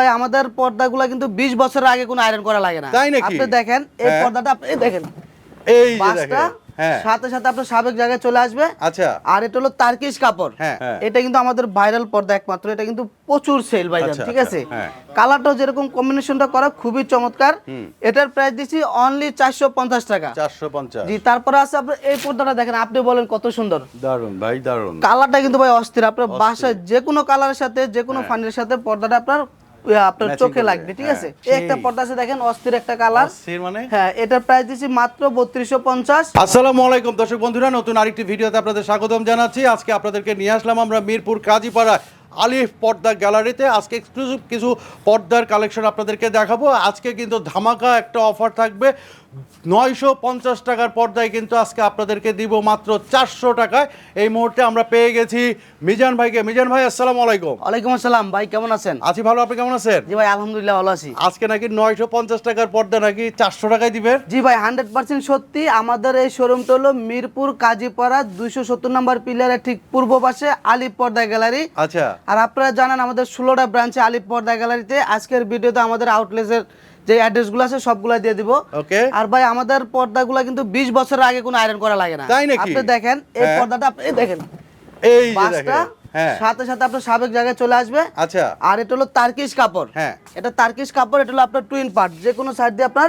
ভাই, আমাদের পর্দাগুলো কিন্তু 20 বছরের আগে কোনো আয়রন করা লাগে না। তাই নাকি? আপনি দেখেন এই হ্যাঁ। পর্দাটা আপনি দেখেন। এই যে দেখেন হ্যাঁ। সাথে সাথে আপনার সাবেক জায়গায় চলে আসবে। আচ্ছা। আর এটা হলো তার্কিশ কাপড়। হ্যাঁ। এটা কিন্তু আমাদের ভাইরাল পর্দা একমাত্র। এটা কিন্তু প্রচুর সেল ভাই আচ্ছা, ঠিক আছে? আচ্ছা, হ্যাঁ। কালারটাও যেরকম কম্বিনেশনটা করা খুবই চমৎকার। এটার প্রাইস দিচ্ছি অনলি চারশো পঞ্চাশ টাকা। চারশো পঞ্চাশ। জি তারপরে আছে আপনার এই পর্দাটা দেখেন আপনি বলেন কত সুন্দর। দারুণ ভাই দারুণ কালারটা কিন্তু ভাই অস্থির। আপনার বাসায় যে কোনো কালারের সাথে যে কোনো ফানির সাথে পর্দাটা আপনার আপনার চোখে লাগবে ঠিক হ্যাঁ, আছে এই একটা পর্দা আছে দেখেন অস্থির একটা কালার অস্থির মানে? হ্যাঁ এটার প্রাইস দিচ্ছি মাত্র বত্রিশশো পঞ্চাশ। আসসালামু আলাইকুম দর্শক বন্ধুরা নতুন আরেকটি ভিডিওতে আপনাদের স্বাগতম জানাচ্ছি। আজকে আপনাদেরকে নিয়ে আসলাম আমরা মিরপুর কাজীপাড়া আলিফ পর্দা গ্যালারিতে। আজকে এক্সক্লুসিভ কিছু পর্দার কালেকশন আপনাদেরকে দেখাবো। আজকে কিন্তু ধামাকা একটা অফার থাকবে। নয়শো পঞ্চাশ টাকার পর্দায় কিন্তু আজকে আপনাদেরকে দিব মাত্র চারশো টাকায়। এই মুহূর্তে আমরা পেয়ে গেছি মিজান ভাইকে। মিজান ভাই আসসালাম আলাইকুম। ওয়ালাইকুম আসসালাম ভাই কেমন আছেন? আছি ভালো আপনি কেমন আছেন? জি ভাই আলহামদুলিল্লাহ ভালো আছি। আজকে নাকি নয়শো পঞ্চাশ টাকার পর্দা নাকি চারশো টাকায় দিবেন জি ভাই হান্ড্রেড পার্সেন্ট সত্যি। আমাদের এই শোরুমটা হলো মিরপুর কাজীপাড়া দুইশো সত্তর নম্বর পিলারের ঠিক পূর্ব পাশে আলিপ পর্দা গ্যালারি। আচ্ছা। আর আপনারা জানেন আমাদের ষোলোটা ব্রাঞ্চে আলিপ পর্দা গ্যালারিতে। আজকের ভিডিওতে আমাদের আউটলেসের যে অ্যাড্রেসগুলো আছে সবগুলো দিয়ে দিব। ওকে। আর ভাই আমাদের পর্দাগুলো কিন্তু 20 বছর আগে কোনো আয়রন করা লাগে না। তাই নাকি? আপনি দেখেন এই হ্যাঁ। পর্দাটা আপনি দেখেন। এই যে বাসটা দেখেন। সাথে সাথে আপনার সাবেক জায়গায় চলে আসবে। আচ্ছা। আর এটা হলো তার্কিশ কাপড়। হ্যাঁ। এটা তার্কিশ কাপড় এটা হলো আপনার টুইন পার্ট যে কোনো সাইড দিয়ে আপনার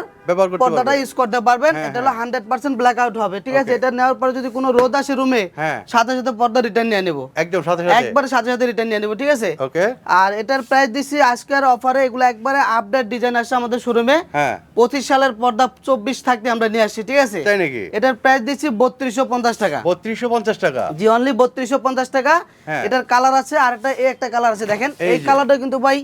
পর্দাটা ইউজ করতে পারবেন। হ্যাঁ, এটা হলো হান্ড্রেড পার্সেন্ট ব্ল্যাক আউট হবে ঠিক আছে? এটা নেওয়ার পরে যদি কোনো রোদ আসে রুমে হ্যাঁ। সাথে সাথে পর্দা রিটার্ন নিয়ে নেব। একদম সাথে সাথে। একবারে সাথে সাথে রিটার্ন নিয়ে নেব ঠিক আছে? ওকে আর এটার প্রাইস দিচ্ছি আজকের অফারে এগুলো একবারে আপডেট ডিজাইন আসছে আমাদের শোরুমে হ্যাঁ। পঁচিশ সালের পর্দা চব্বিশ থাকতে আমরা নিয়ে আসছি ঠিক আছে? তাই নাকি? এটার প্রাইস দিচ্ছি বত্রিশশো পঞ্চাশ টাকা। বত্রিশশো পঞ্চাশ টাকা। জি অনলি বত্রিশশো পঞ্চাশ টাকা। হ্যাঁ। এটার কালার আছে আর একটা এই একটা কালার আছে দেখেন। এই কালারটা কিন্তু ভাই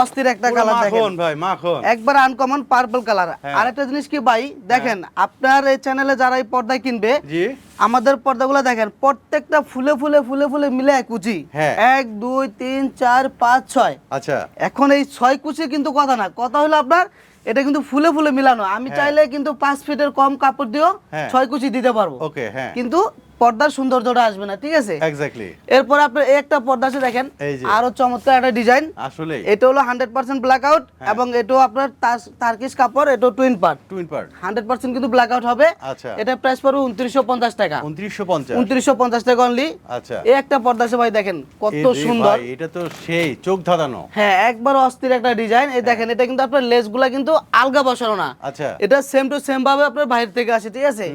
অস্থির একটা কালার দেখেন। ভাই মাখন। একবার আনকমন পার্পল কালার হ্যাঁ। আরেকটা জিনিস কি ভাই দেখেন আপনার এই চ্যানেলে যারা এই পর্দা কিনবে জি। আমাদের পর্দাগুলো দেখেন প্রত্যেকটা ফুলে ফুলে ফুলে ফুলে মিলে এক কুচি। হ্যাঁ। এক দুই তিন চার পাঁচ ছয়। আচ্ছা। এখন এই ছয় কুচি কিন্তু কথা না কথা হলো আপনার এটা কিন্তু ফুলে ফুলে মিলানো। আমি চাইলে কিন্তু পাঁচ ফিটের কম কাপড় দিয়েও হ্যাঁ। ছয় কুচি দিতে পারব। হ্যাঁ। কিন্তু পর্দার সৌন্দর্যটা আসবে না ঠিক আছে? এক্স্যাক্টলি এরপর আপনার এই একটা পর্দা আছে দেখেন আরও চমৎকার একটা ডিজাইন আসলে এটা হলো হান্ড্রেড পার্সেন্ট ব্ল্যাক আউট হ্যাঁ। এবং এটাও আপনার তার্কিশ কাপড় এটাও twin part twin part hundred percent কিন্তু ব্ল্যাক আউট হবে। আচ্ছা। এটা প্রাইস পড়বে উনত্রিশশো পঞ্চাশ টাকা। উনত্রিশশো পঞ্চাশ। উনত্রিশশো পঞ্চাশ টাকা অনলি আচ্ছা। এই একটা পর্দা আছে ভাই দেখেন কত সুন্দর। এটা তো সেই চোখ ধাঁধানো। হ্যাঁ একবার অস্থির একটা ডিজাইন এই দেখেন এটা কিন্তু আপনার লেসগুলা কিন্তু আলগা বসানো না। আচ্ছা। এটা সেম টু সেম ভাবে আপনার বাইরে থেকে আসে ঠিক আছে?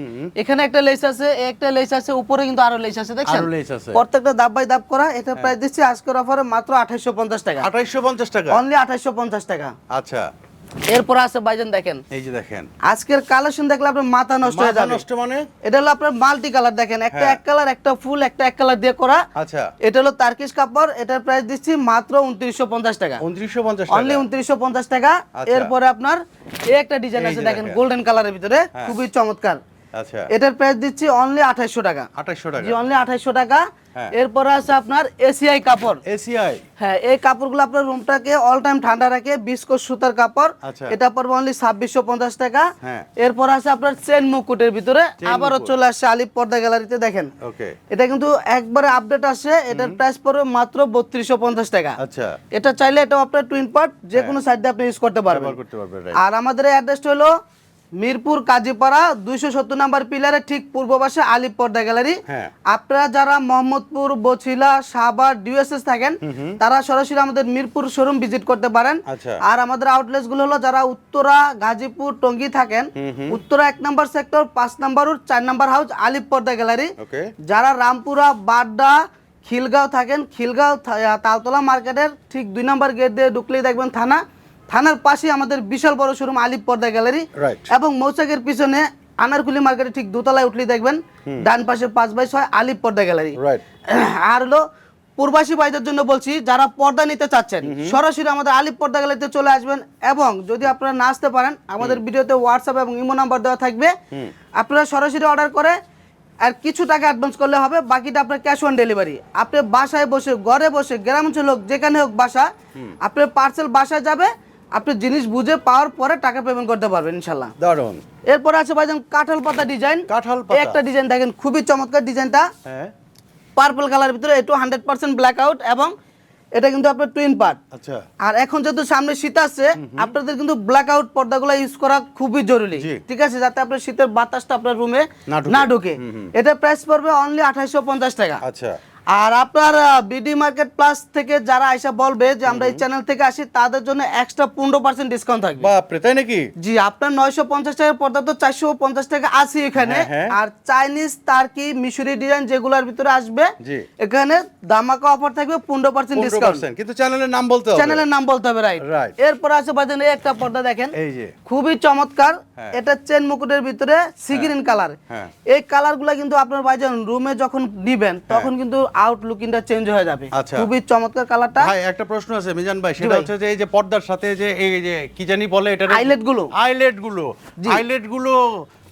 এখানে একটা লেস আছে একটা লেস আছে উপরে কিন্তু আরও লেস আছে দেখছেন? আরও আছে। প্রত্যেকটা দাব বাই দাব করা এটা প্রাইস দিচ্ছি আজকের অফারে মাত্র আঠাইশো পঞ্চাশ টাকা। আঠাইশশো পঞ্চাশ টাকা? অনলি আঠাইশো পঞ্চাশ টাকা। আচ্ছা। এরপর আছে ভাইজান দেখেন। এই যে দেখেন। আজকের কালেকশন দেখলে আপনার মাথা নষ্ট হয়ে মাথা যাবে। নষ্ট মানে? এটা হলো আপনার মাল্টি কালার দেখেন একটা হ্যাঁ। এক কালার একটা ফুল একটা এক কালার দিয়ে করা। আচ্ছা। এটা হলো তার্কিশ কাপড় এটার প্রাইস দিচ্ছি মাত্র উনত্রিশশো পঞ্চাশ টাকা। উনত্রিশশো পঞ্চাশ অনলি টাকা উনত্রিশশো পঞ্চাশ টাকা। আচ্ছা। এরপরে আপনার এই একটা ডিজাইন আছে দেখেন দেখেন। গোল্ডেন কালারের ভিতরে হ্যাঁ। খুবই চমৎকার। আচ্ছা। এটার প্রাইস দিচ্ছি অনলি আঠাইশশো টাকা। আঠাইশশো টাকা। জি অনলি আঠাইশশো টাকা। হ্যাঁ। এরপরে আছে আপনার এসিআই কাপড়। এসিআই হ্যাঁ এই কাপড়গুলো আপনার রুমটাকে অল টাইম ঠান্ডা রাখে বিস্কো সুতার কাপড়। আচ্ছা। এটা পড়বে অনলি ছাব্বিশশো পঞ্চাশ টাকা। হ্যাঁ। এরপর আছে আপনার চেন মুকুটের ভিতরে। আবারও চলে আসছে আলিপ পর্দা গ্যালারিতে দেখেন। ওকে। এটা কিন্তু একবারে আপডেট আসছে এটার প্রাইস পড়বে মাত্র বত্রিশশো পঞ্চাশ টাকা। আচ্ছা। এটা চাইলে এটা আপনার টুইন পার্ট যে কোনো সাইড আপনি ইউজ করতে পারবেন. আর আমাদের এই অ্যাড্রেসটা হলো মিরপুর কাজীপাড়া দুইশো সত্তর নাম্বার পিলারের ঠিক পূর্ব পাশে আলিপ পর্দা গ্যালারি। হ্যাঁ। আপনারা যারা মোহাম্মদপুর বছিলা সাভার ডিউএসএস থাকেন তারা সরাসরি আমাদের মিরপুর শোরুম ভিজিট করতে পারেন। আচ্ছা। আর আমাদের আউটলেটগুলো হলো যারা উত্তরা গাজীপুর টঙ্গী থাকেন উত্তরা এক নম্বর সেক্টর পাঁচ নাম্বার রুট চার number house Alip Porda gallery. যারা রামপুরা বাড্ডা খিলগাঁও থাকেন খিলগাঁও তালতলা মার্কেটের ঠিক দুই নম্বর গেট দিয়ে ঢুকলেই দেখবেন থানা। থানার পাশে আমাদের বিশাল বড় শোরুম আলিপ পর্দা গ্যালারি। এবং মৌচাকের পিছনে আনারকুলি মার্কেটে ঠিক দোতলায় উঠলে দেখবেন ডান পাশে পাঁচ বাই ছয় আলিপ পর্দা গ্যালারি। আর হলো প্রবাসী ভাইদের জন্য বলছি যারা পর্দা নিতে চাচ্ছেন সরাসরি আমাদের আলিপ পর্দা গ্যালারিতে চলে আসবেন এবং যদি আপনারা না আসতে পারেন আমাদের ভিডিওতে হোয়াটসঅ্যাপ এবং ইমো নাম্বার দেওয়া থাকবে। আপনারা সরাসরি অর্ডার করে আর কিছু টাকা অ্যাডভান্স করলে হবে বাকিটা আপনার ক্যাশ অন ডেলিভারি আপনি বাসায় বসে ঘরে বসে গ্রাম অঞ্চল হোক যেখানে হোক বাসা আপনার পার্সেল বাসায় যাবে আপনি জিনিস বুঝে পাওয়ার পরে টাকা পেমেন্ট করতে পারবেন ইনশাল্লাহ দারুণ এরপর আছে ভাইজান কাঁঠাল পাতা ডিজাইন কাঁঠাল। একটা ডিজাইন দেখেন খুবই চমৎকার ডিজাইনটা হ্যাঁ। পার্পল কালারের ভিতরে এটু হান্ড্রেড পার্সেন্ট ব্ল্যাক আউট এবং এটা কিন্তু আপনার টুইন পার্ট আচ্ছা। আর এখন যেহেতু সামনে শীত আসছে আপনাদের কিন্তু ব্ল্যাক আউট পর্দাগুলো ইউজ করা খুবই জরুরি। ঠিক আছে? যাতে আপনার শীতের বাতাসটা আপনার রুমে না ঢুকে। না ঢুকে এটা প্রাইস পড়বে অনলি আঠাইশো পঞ্চাশ টাকা। আচ্ছা। আর আপনার বিডি মার্কেট প্লাস থেকে যারা আইসা বলবে যে আমরা এই চ্যানেল থেকে আসি তাদের জন্য এক্সট্রা পনেরো পার্সেন্ট ডিসকাউন্ট থাকবে। বাপরে তাই নাকি? জি আপনার নয়শো পঞ্চাশ টাকার পর্দা তো চারশো পঞ্চাশ টাকা আছে এখানে। হ্যাঁ, হ্যাঁ। আর চাইনিজ তার্কি মিশরি ডিজাইন যেগুলোর ভিতরে আসবে এখানে দামাকা অফার থাকবে পনেরো পার্সেন্ট ডিসকাউন্ট কিন্তু চ্যানেলের নাম বলতে হবে। চ্যানেলের নাম বলতে হবে রাইট. এরপর আছে বাজান এই একটা পর্দা দেখেন। এই যে। খুবই চমৎকার। হ্যাঁ। এটা চেন মুকুটের ভিতরে সিগ্রিন কালার। এই কালারগুলো কিন্তু আপনার ভাইজান রুমে যখন দিবেন তখন কিন্তু আউটলুকিংটা চেঞ্জ হয়ে যাবে আচ্ছা। খুবই চমৎকার কালারটা ভাই একটা প্রশ্ন আছে মিজান ভাই সেটা হচ্ছে যে এই যে পর্দার সাথে যে এই যে কি জানি বলে এটা Eyelet গুলো। আইলেটগুলো। আইলেটগুলো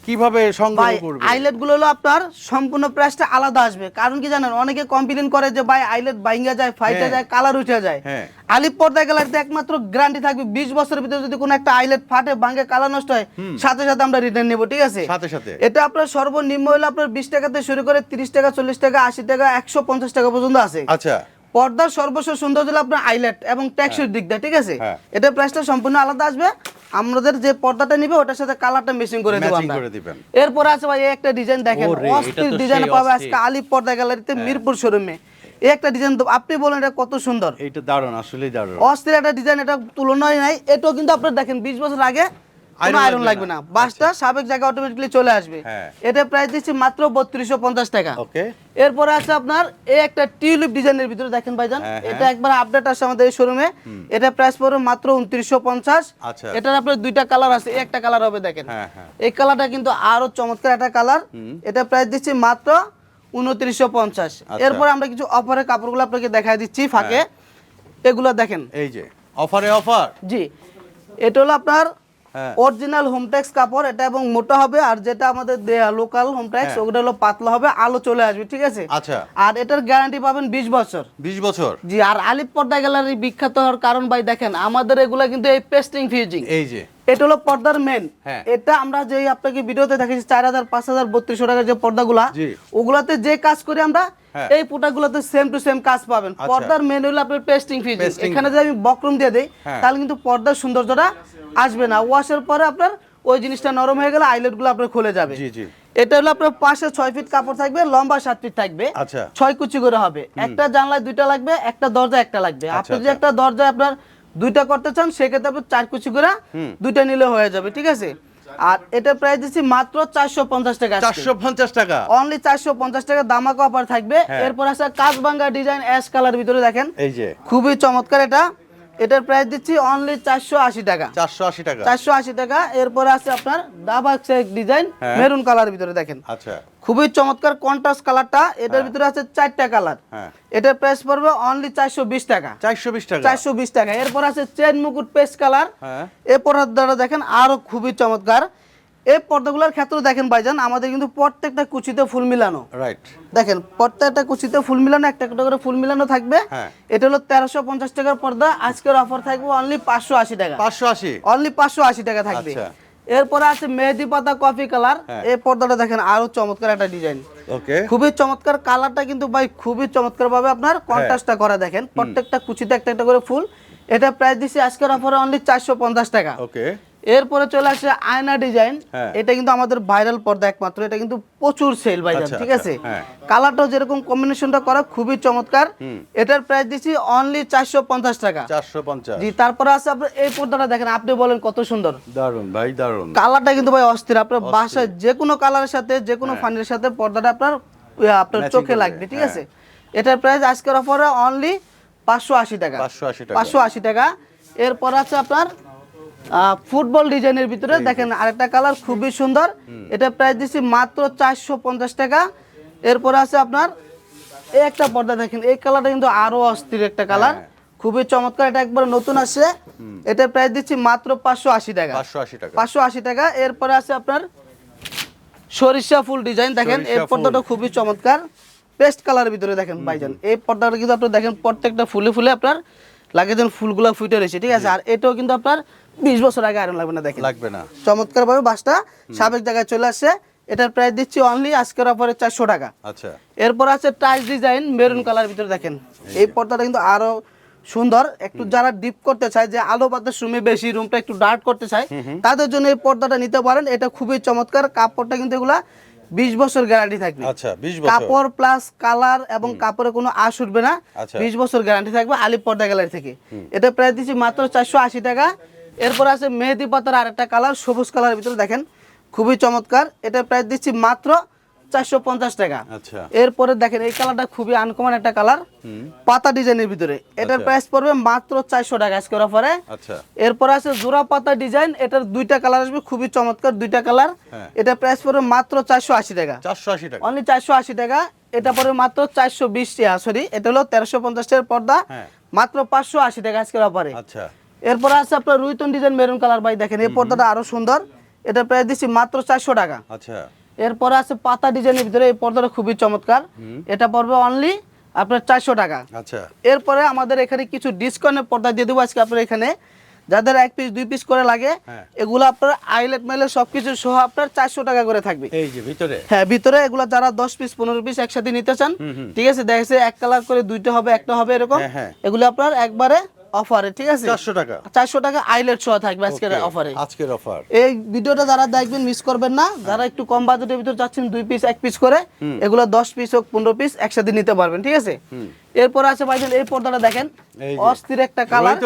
কীভাবে সংগ্রহ করবে? আইলেটগুলো হলো আপনার সম্পূর্ণ প্রাইসটা আলাদা আসবে। কারণ কি জানেন অনেকে কমপ্লেন করে যে ভাই আইলেট বাইঙ্গা যায় ফাইটে হ্যাঁ। যায় কালার উঠে যায়। হ্যাঁ। আলিপ পর্দা গ্যালারিতে একমাত্র গ্যারান্টি থাকবে বিশ বছরের ভিতরে যদি কোনো একটা আইলেট ফাটে ভাঙ্গে কালার নষ্ট হয় সাথে সাথে আমরা রিটার্ন নেব ঠিক আছে? সাথে সাথে। এটা আপনার সর্বনিম্ন হলে আপনার বিশ টাকাতে শুরু করে তিরিশ টাকা চল্লিশ টাকা আশি টাকা একশো পঞ্চাশ টাকা পর্যন্ত আছে। আচ্ছা। পর্দার সর্বস্ব সুন্দর হলো আপনার আইলেট এবং ট্যাক্সের দিক দিয়ে ঠিক আছে? হ্যাঁ। এটা প্রাইসটা সম্পূর্ণ আলাদা আসবে। আমাদের যে পর্দাটা নিবে ওটার সাথে কালারটা মেশিং করে দেবো আমরা। এরপর আছে ভাই একটা ডিজাইন দেখেন। অস্থির ডিজাইন পাবে। আজকে আলিপ পর্দা গ্যালারিতে মিরপুর শোরুমে এই একটা ডিজাইন আপনি বলেন এটা কত সুন্দর। এইটা দারুণ আসলেই দারুণ। অস্থির একটা ডিজাইন এটা তুলনায় নাই। এটাও কিন্তু আপনার দেখেন বিশ বছর আগে আয়রন লাগবে লাগবে না। না। বাসটা সাবেক জায়গা অটোমেটিকলি চলে আসবে। হ্যাঁ। এটা প্রাইস দিচ্ছি মাত্র বত্রিশশো পঞ্চাশ টাকা। এরপরে আছে আপনার এই একটা টিউলিপ ডিজাইনের ভিতরে দেখেন ভাইজান। হ্যাঁ, হ্যাঁ। এটা একবার আপডেট আছে আমাদের এই শোরুমে এটা প্রাইস পড়বে মাত্র উনত্রিশশো পঞ্চাশ। আচ্ছা। এটার আপনার দুইটা কালার আছে। একটা কালার হবে দেখেন। হ্যাঁ, হ্যাঁ। এই কালারটা কিন্তু আরও চমৎকার একটা কালার এটা প্রাইস দিচ্ছি মাত্র উনত্রিশশো পঞ্চাশ। আচ্ছা। এরপর আমরা কিছু অফারের কাপড়গুলো আপনাকে দেখাই দিচ্ছি ফাঁকে। এগুলো দেখেন। এই যে অফারে অফার জি। এটা হলো আপনার হ্যাঁ। অরিজিনাল হোমটেক্স কাপড় এটা এবং মোটা হবে আর যেটা আমাদের লোকাল হোমটেক্স হ্যাঁ। ওগুলো হলো পাতলা হবে আলো চলে আসবে ঠিক আছে আচ্ছা আর এটার গ্যারান্টি পাবেন বিশ বছর বিশ বছর জি আর আলিপ পর্দা গ্যালারি বিখ্যাত হওয়ার কারণ ভাই দেখেন আমাদের এগুলা কিন্তু এই পেস্টিং ফিউজিং এই যে এটা হলো পর্দার মেন হ্যাঁ। এটা আমরা যে আপনাকে ভিডিওতে দেখেছি চার হাজার পাঁচ হাজার বত্রিশশো টাকার যে পর্দাগুলা জি। ওগুলাতে যে কাজ করি আমরা হ্যাঁ। এই পুটাগুলোতে সেম টু সেম কাজ পাবেন আচ্ছা। পর্দার মেন হলো আপনার পেস্টিং Pasting। এখানে যদি আমি বক্রম দিয়ে দেই হ্যাঁ। তাহলে কিন্তু পর্দার সৌন্দর্যটা আসবে না ওয়াশের পরে আপনার ওই জিনিসটা নরম হয়ে গেলে আইলেটগুলো আপনার খুলে যাবে জি, জি। এটা হলো আপনার পাশে ছয় ফিট কাপড় থাকবে লম্বা সাত ফিট থাকবে আচ্ছা। ছয় কুচি করে হবে একটা জানলায় দুইটা লাগবে একটা দরজা একটা লাগবে আচ্ছা, আপনি যদি। একটা দরজায় আপনার দুইটা করতে চান সেক্ষেত্রে আপনার চার কুচি করে দুইটা নিলে হয়ে যাবে ঠিক আছে আর এটা প্রাইস দিচ্ছি মাত্র চারশো পঞ্চাশ টাকা চারশো পঞ্চাশ টাকা। অনলি চারশো পঞ্চাশ টাকা দামাকা অফার থাকবে। হ্যাঁ। এরপর আছে কাজবাঙ্গা ডিজাইন অ্যাশ কালার ভিতরে দেখেন। এই যে। খুবই চমৎকার এটা। এটার প্রাইস দিচ্ছি অনলি চারশো আশি টাকা। চারশো আশি টাকা। চারশো আশি টাকা। এরপরে আছে আপনার ডাবা ডিজাইন। মেরুন কালার ভিতরে দেখেন। আচ্ছা। খুবই চমৎকার কন্ট্রাস্ট কালারটা এটার ভিতরে আছে চারটা কালার হ্যাঁ। এটার প্রাইস পড়বে অনলি চারশো বিশ টাকা। চারশো বিশ টাকা। চারশো বিশ টাকা। এরপর আছে চেন মুকুট পেস্ট কালার হ্যাঁ। এই পর্দাটা দেখেন আরও খুবই চমৎকার। এই পর্দাগুলোর ক্ষেত্রে দেখেন ভাইজান আমাদের কিন্তু প্রত্যেকটা কুচিতে ফুল মিলানো। রাইট দেখেন প্রত্যেকটা কুচিতে ফুল মিলানো একটা একটা করে ফুল মিলানো থাকবে। হ্যাঁ। এটা হলো তেরোশো পঞ্চাশ টাকার পর্দা। আজকের অফার থাকবে অনলি পাঁচশো আশি টাকা। পাঁচশো আশি। অনলি পাঁচশো আশি টাকা থাকবে। আচ্ছা। এরপরে আছে মেহেদি পাতা কফি কালার হ্যাঁ। এই পর্দাটা দেখেন আরও চমৎকার একটা ডিজাইন ওকে। খুবই চমৎকার কালারটা কিন্তু ভাই খুবই চমৎকার ভাবে আপনার হ্যাঁ। কন্ট্রাস্টটা করা দেখেন। প্রত্যেকটা কুচিতে একটা একটা করে ফুল। এটা প্রাইস দিচ্ছি আজকের অফারে অনলি চারশো পঞ্চাশ টাকা। ওকে। এরপরে চলে আসে আয়না ডিজাইন। হ্যাঁ। এটা কিন্তু আমাদের ভাইরাল পর্দা একমাত্র এটা কিন্তু প্রচুর সেল ভাই আচ্ছা, ঠিক আচ্ছা, আছে? হ্যাঁ। কালারটাও যেরকম কম্বিনেশনটা করা খুবই চমৎকার। এটার প্রাইস দিচ্ছি অনলি চারশো পঞ্চাশ টাকা। চারশো পঞ্চাশ। জি তারপরে আছে আপনার এই পর্দাটা দেখেন আপনি বলেন কত সুন্দর। দারুণ ভাই দারুণ কালারটা কিন্তু ভাই অস্থির আপনার বাসায় যে কোনো কালারের সাথে যে কোনো ফানির সাথে পর্দাটা আপনার আপনার চোখে লাগবে ঠিক হ্যাঁ। আছে এটার প্রাইস আজকের অফারে অনলি পাঁচশো আশি টাকা। 580 টাকা। পাঁচশো আশি টাকা। এরপর আছে আপনার ফুটবল ডিজাইনের ভিতরে দেখেন আরেকটা কালার খুবই সুন্দর। এটা প্রাইস দিচ্ছি মাত্র চারশো পঞ্চাশ টাকা। এরপরে আছে আপনার এই একটা পর্দা দেখেন এই কালারটা কিন্তু আরও অস্থির একটা কালার। হ্যাঁ। খুবই চমৎকার এটা একবার নতুন আসছে। এটার প্রাইস দিচ্ছি মাত্র পাঁচশো আশি টাকা। পাঁচশো আশি টাকা। পাঁচশো আশি টাকা। এরপরে আছে আপনার সরিষা ফুল ডিজাইন দেখেন এই পর্দাটা খুবই চমৎকার। পেস্ট কালারের ভিতরে দেখেন ভাইজান এই পর্দাটা কিন্তু আপনার দেখেন প্রত্যেকটা ফুলে ফুলে আপনার লাগে যেন ফুলগুলো ফুটে রয়েছে ঠিক আছে? আর এটাও কিন্তু আপনার বিশ বছর আগে আয়রন লাগবে না দেখেন। লাগবে না। চমৎকার ভাবে বাসটা সাবেক জায়গায় চলে আসছে এটার প্রাইস দিচ্ছি অনলি আজকের অফারে চারশো টাকা। আচ্ছা। এরপর আছে টাইস ডিজাইন মেরুন কালার ভিতরে দেখেন। এই পর্দাটা কিন্তু আরও সুন্দর। একটু যারা ডিপ করতে চায় যে আলো বাতাস রুমে বেশি রুমটা একটু ডার্ক করতে চায় তাদের জন্য এই পর্দাটা নিতে পারেন। এটা খুবই চমৎকার। কাপড়টা কিন্তু এগুলা বিশ বছর গ্যারান্টি থাকবে। আচ্ছা কাপড় প্লাস কালার এবং কাপড়ে কোনো আশ উঠবে না। আচ্ছা। বিশ বছর গ্যারান্টি থাকবে আলিপ পর্দা গ্যালারি থেকে এটা প্রায় দিচ্ছি মাত্র চারশো আশি টাকা। এরপর আছে মেহেদি পাতার আরেকটা কালার সবুজ কালারের ভিতরে দেখেন খুবই চমৎকার। এটা প্রায় দিচ্ছি মাত্র চারশো পঞ্চাশ টাকা। আচ্ছা। এরপরে দেখেন এই কালারটা খুবই আনকমন একটা কালার পাতা ডিজাইনের ভিতরে। এটার আচ্ছা। প্রাইস পড়বে মাত্র চারশো টাকা আজকের অফারে আচ্ছা। এরপর আছে জোড়া পাতা ডিজাইন এটার দুইটা কালার আসবে খুবই চমৎকার দুইটা কালার। হ্যাঁ। এটা প্রাইস পড়বে মাত্র চারশো আশি টাকা। চারশো আশি টাকা। অনলি চারশো আশি টাকা। এটা পড়বে মাত্র চারশো বিশ টাকা সরি এটা হলো তেরোশো পঞ্চাশ টাকার পর্দা। হ্যাঁ। মাত্র পাঁচশো আশি টাকা আজকের অফারে আচ্ছা। এরপর আছে আপনার রুইতন ডিজাইন মেরুন কালার ভাই দেখেন এই পর্দাটা আরও সুন্দর। এটা প্রায় দিচ্ছি মাত্র চারশো টাকা। আচ্ছা। এরপরে আছে পাতা ডিজাইনের ভিতরে এই পর্দাটা খুবই চমৎকার। এটা পড়বে অনলি আপনার চারশো টাকা। আচ্ছা। এরপরে আমাদের এখানে কিছু ডিসকাউন্টের পর্দা দিয়ে দেবো আজকে আপনার এখানে। যাদের এক পিস দুই পিস করে লাগে হ্যাঁ। এগুলো আপনার আইলেট মাইলেট সবকিছু সহ আপনার চারশো টাকা করে থাকবে। এই যে ভিতরে? হ্যাঁ ভিতরে এগুলো যারা দশ পিস পনেরো পিস একসাথে নিতে চান ঠিক আছে দেখেছে এক কালার করে দুইটা হবে একটা হবে এরকম। হ্যাঁ, হ্যাঁ। এগুলো আপনার একবারে অফারে ঠিক আছে? চারশো টাকা। চারশো টাকা আইলেট সহ থাকবে আজকের অফারে। আজকের অফার। এই ভিডিওটা যারা দেখবেন মিস করবেন না যারা একটু কম বাজেটের ভিতরে চাচ্ছেন দুই পিস এক পিস করে এগুলো দশ পিস হোক পনেরো পিস একসাথে নিতে পারবেন ঠিক আছে? এরপর আছে ভাইজান এই পর্দাটা দেখেন অস্থির একটা কালার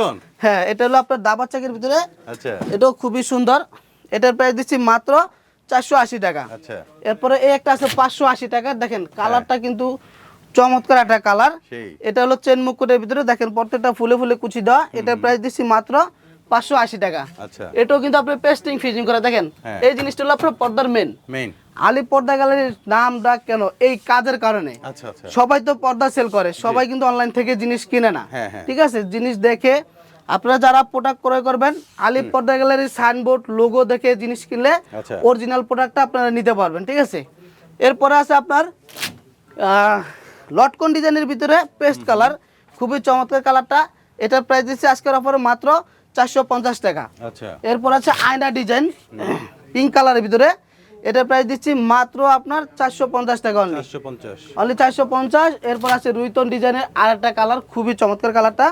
হ্যাঁ এটা হলো আপনার দাবার চাকের ভিতরে। আচ্ছা। এটাও খুবই সুন্দর। এটার প্রাইস দিচ্ছি মাত্র চারশো আশি টাকা। আচ্ছা। এরপরে এই একটা আছে পাঁচশো আশি টাকা। দেখেন কালারটা কিন্তু চমৎকার একটা কালার। এটা হলো চেন মুকুটের ভিতরে দেখেন প্রত্যেকটা ফুলে ফুলে কুচি দেওয়া। এটার প্রাইস দিচ্ছি মাত্র পাঁচশো আশি টাকা। আচ্ছা। এটাও কিন্তু আপনি পেস্টিং ফিজিং করে দেখেন। হ্যাঁ। এই জিনিসটা হলো আপনার পর্দার মেন আলি পর্দা গ্যালারির নাম ডাক কেন? এই কাজের কারণে। আচ্ছা আচ্ছা। সবাই তো পর্দা সেল করে সবাই কিন্তু অনলাইন থেকে জিনিস কিনে না। হ্যাঁ, হ্যাঁ। ঠিক আছে? জিনিস দেখে আপনারা যারা প্রোডাক্ট ক্রয় করবেন আলিপ পর্দা গ্যালারির সাইনবোর্ড লোগো দেখে জিনিস কিনলে। অরিজিনাল প্রোডাক্টটা আপনারা নিতে পারবেন ঠিক আছে? এরপরে আছে আপনার আহ, লটকন ডিজাইনের ভিতরে পেস্ট কালার খুবই চমৎকার কালারটা। এটার প্রাইস দিচ্ছে আজকের অফারে মাত্র চারশো পঞ্চাশ টাকা। আচ্ছা। এরপর আছে আয়না ডিজাইন পিঙ্ক কালারের ভিতরে। এটার প্রাইস দিচ্ছি মাত্র আপনার চারশো পঞ্চাশ টাকা অনলি অনলি চারশো পঞ্চাশ। এরপর আছে রুইতন ডিজাইনের আর একটা কালার খুবই চমৎকার কালারটা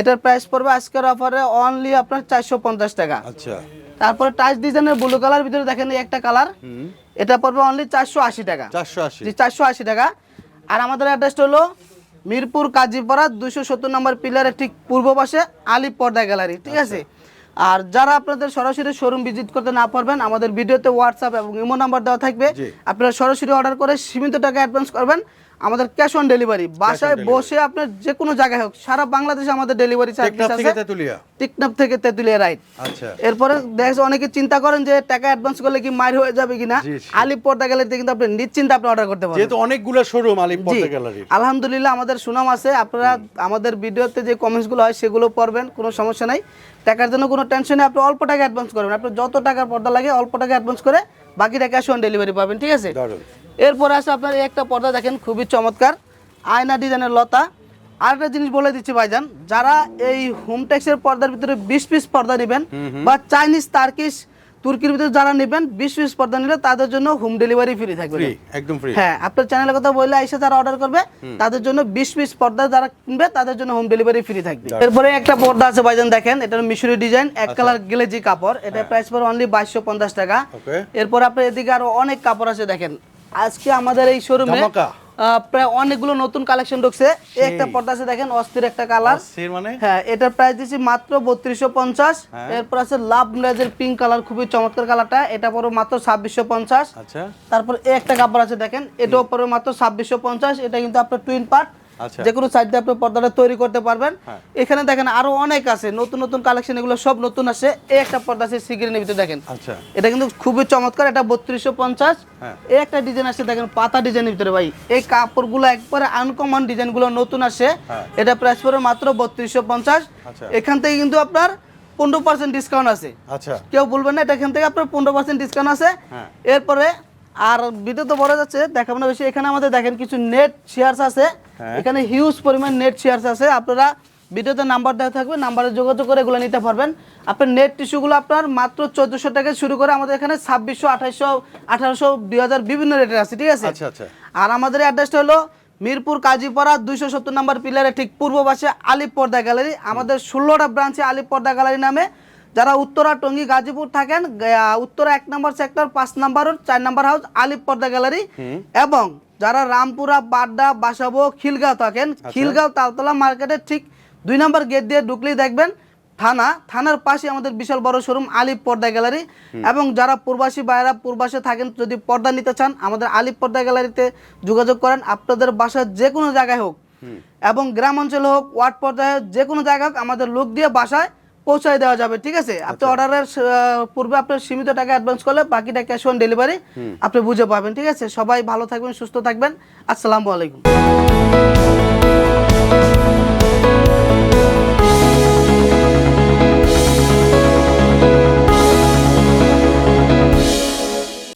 এটার প্রাইস পড়বে আজকের অফারে অনলি আপনার চারশো পঞ্চাশ টাকা। আচ্ছা। তারপরে টাচ ডিজাইনের ব্লু কালার ভিতরে দেখেন একটা কালার এটা পড়বে অনলি চারশো আশি টাকা। চারশো আশি। চারশো আশি টাকা। আর আমাদের অ্যাড্রেসটা হলো মিরপুর কাজীপাড়া দুশো সত্তর নম্বর পিলারের ঠিক পূর্ব পাশে আলি পর্দা গ্যালারি ঠিক আছে? আর যারা আপনাদের সরাসরি শোরুম ভিজিট করতে না পারবেন আমাদের ভিডিওতে হোয়াটসঅ্যাপ এবং ইমো নাম্বার দেওয়া থাকবে। আপনারা সরাসরি অর্ডার করে সীমিত টাকা অ্যাডভান্স করবেন। আমাদের ক্যাশ অন ডেলিভারি বাসায় বসে আপনার যে কোনো জায়গায় হোক সারা বাংলাদেশে আমাদের ডেলিভারি সার্ভিস থেকে আছে টিকনাপ থেকে তেঁতুলিয়া রাইট আচ্ছা। এরপরে দেখা যাচ্ছে অনেকে চিন্তা করেন যে টাকা অ্যাডভান্স করলে কি মার হয়ে যাবে কিনা। জি, জি। আলিপ পর্দা গ্যালারিতে কিন্তু আপনি নিশ্চিন্তে আপনি অর্ডার করতে পারেন যেহেতু অনেকগুলো শোরুম আলিম জি। পর্দা গ্যালারির আলহামদুলিল্লাহ আমাদের সুনাম আছে। আপনারা আমাদের ভিডিওতে যে কমেন্টসগুলো হয় সেগুলো পড়বেন কোনো সমস্যা নাই। টাকার জন্য কোনো টেনশন নেই। আপনি অল্প টাকা অ্যাডভান্স করবেন। আপনার যত টাকার পর্দা লাগে অল্প টাকা অ্যাডভান্স করে বাকিটা ক্যাশ অন ডেলিভারি পাবেন ঠিক আছে? এরপরে আছে আপনার একটা পর্দা দেখেন খুবই চমৎকার। আয়না ডিজাইনের লতা। আরেকটা জিনিস বলে দিচ্ছি ভাইজান যারা এই হোম টেক্সের পর্দার ভিতরে বিশ পিস পর্দা নেবেন বা চাইনিজ তার্কিশ তুর্কির ভিতরে যারা নেবেন বিশ পিস পর্দা নিলে তাদের জন্য হোম ডেলিভারি ফ্রি থাকবে। একদম ফ্রি হ্যাঁ আপনার চ্যানেলের কথা বললে এসে যারা অর্ডার করবে তাদের জন্য বিশ পিস পর্দা যারা কিনবে তাদের জন্য হোম ডেলিভারি ফ্রি থাকবে। এরপরে একটা পর্দা আছে ভাইজান দেখেন এটা মিশরি ডিজাইন এক কালার গেলেজি কাপড় এটা প্রাইস পড়ে অনলি বাইশশো পঞ্চাশ টাকা। এরপর আপনার এদিকে আরও অনেক কাপড় আছে দেখেন আজকে আমাদের এই শোরুমে। প্রায় অনেকগুলো নতুন কালেকশন ঢুকছে। একটা পর্দা আছে দেখেন অস্থির একটা কালার মানে? হ্যাঁ এটার প্রাইস দিচ্ছি মাত্র বত্রিশশো পঞ্চাশ। এরপর আছে লাভ ম্যাজের পিঙ্ক কালার খুবই চমৎকার কালারটা এটা পরে মাত্র ছাব্বিশশো পঞ্চাশ। আচ্ছা। তারপর একটা কাপড় আছে দেখেন এটাও পরে মাত্র ছাব্বিশশো পঞ্চাশ। এটা কিন্তু আপনার টুইন পার্ট যে কোনো সাইড দিয়ে আপনি পর্দাটা তৈরি করতে পারবেন। হ্যাঁ। এখানে দেখেন আরও অনেক আছে। নতুন নতুন কালেকশন এগুলো সব নতুন আছে এই একটা পর্দা আছে সিগারেটের ভিতরে দেখেন। আচ্ছা। এটা কিন্তু খুবই চমৎকার এটা বত্রিশশো পঞ্চাশ। হ্যাঁ। এই একটা ডিজাইন আছে দেখেন পাতা ডিজাইনের ভিতরে ভাই। এই কাপড়গুলো একবারে আনকমন ডিজাইনগুলো নতুন আসে হ্যাঁ। এটা প্রাইস পড়বে মাত্র বত্রিশশো পঞ্চাশ। আচ্ছা। এখান থেকে কিন্তু আপনার পনেরো পার্সেন্ট ডিসকাউন্ট আছে। আচ্ছা। কেউ বলবেন না এটা এখান থেকে আপনার পনেরো পার্সেন্ট ডিসকাউন্ট আছে। এরপরে আর ভিডিও তো বড় যাচ্ছে দেখাবো না বেশি। এখানে আমাদের দেখেন কিছু নেট শেয়ারস আছে। এখানে হিউজ পরিমাণ নেট শেয়ারস আছে। আপনারা ভিডিওতে নাম্বার দেওয়া থাকবে নাম্বারে যোগাযোগ করে এগুলো নিতে পারবেন। আপনার নেট টিস্যুগুলো আপনার মাত্র চোদ্দোশো টাকা শুরু করে আমাদের এখানে ছাব্বিশশো আঠাইশশো আঠারোশো দুই হাজার বিভিন্ন রেটের আছে ঠিক আছে? আচ্ছা আচ্ছা। আর আমাদের অ্যাড্রেসটা হলো মিরপুর কাজীপাড়া দুইশো সত্তর নম্বর পিলারে ঠিক পূর্ব পাশে আলিপ পর্দা গ্যালারি আমাদের ষোলোটা ব্রাঞ্চে আলিপ পর্দা গ্যালারি নামে। যারা উত্তরা টঙ্গী গাজীপুর থাকেন উত্তরা এক নম্বর সেক্টর পাঁচ নম্বর চার নম্বর হাউস আলিপ পর্দা গ্যালারি এবং যারা রামপুরা বাড্ডা বাসাবো খিলগাঁও থাকেন খিলগাঁও তালতলা মার্কেটের ঠিক দুই নম্বর গেট দিয়ে ঢুকলেই দেখবেন থানা। থানার পাশে আমাদের বিশাল বড় শোরুম আলিপ পর্দা গ্যালারি। এবং যারা প্রবাসী বাইরা প্রবাসে থাকেন যদি পর্দা নিতে চান আমাদের আলিপ পর্দা গ্যালারিতে যোগাযোগ করেন। আপনাদের বাসার যে কোনো জায়গায় হোক এবং গ্রাম অঞ্চলে হোক ওয়ার্ড পর্যায়ে হোক যে কোনো জায়গায় হোক আমাদের লোক দিয়ে বাসায় পৌঁছায় দেওয়া যাবে ঠিক আছে? আপনি অর্ডারের পূর্বে আপনার সীমিত টাকা অ্যাডভান্স করলে বাকিটা ক্যাশ অন ডেলিভারি আপনি বুঝে পাবেন ঠিক আছে? সবাই ভালো থাকবেন সুস্থ থাকবেন। আসসালামু আলাইকুম।